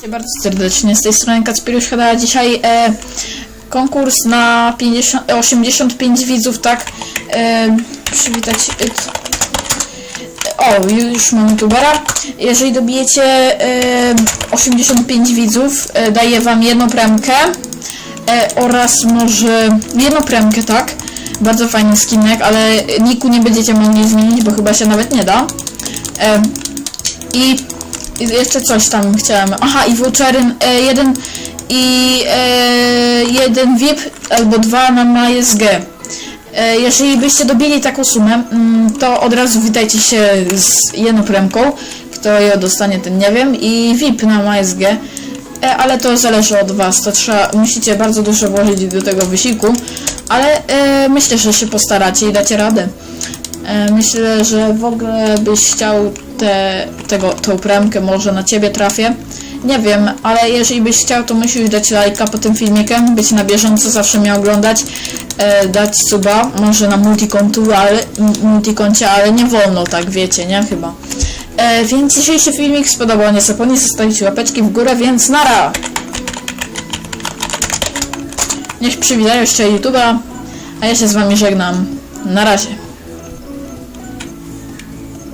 Witajcie bardzo serdecznie, z tej strony Kacpirusz Hada. Dzisiaj e, konkurs na 50, 85 widzów, tak? E, przywitać... E, o, już mam youtubera. Jeżeli dobijecie e, 85 widzów, e, daję wam jedną premkę e, oraz może jedną premkę, tak? Bardzo fajny skinek, ale niku nie będziecie mogli zmienić, bo chyba się nawet nie da. E, I jeszcze coś tam chciałem. Aha, i vouchery e, jeden i e, jeden VIP albo dwa na MySG. E, jeżeli byście dobili taką sumę, mm, to od razu witajcie się z jedną premką. Kto ją dostanie, ten nie wiem. I VIP na MySG. E, ale to zależy od was. To trzeba, musicie bardzo dużo włożyć do tego wysiłku. Ale e, myślę, że się postaracie i dacie radę. E, Myślę, że w ogóle byś chciał te, tego, tą premkę, może na ciebie trafię. Nie wiem, ale jeżeli byś chciał, to musisz dać lajka po tym filmikiem, być na bieżąco, zawsze mnie oglądać, e, dać suba, może na multikontu, ale, multikoncie, ale nie wolno, tak wiecie, nie? Chyba. E, więc się filmik spodobał, nie zapomnij zostawić łapeczki w górę, więc nara! Niech przywitają jeszcze YouTube'a, a ja się z wami żegnam. Na razie.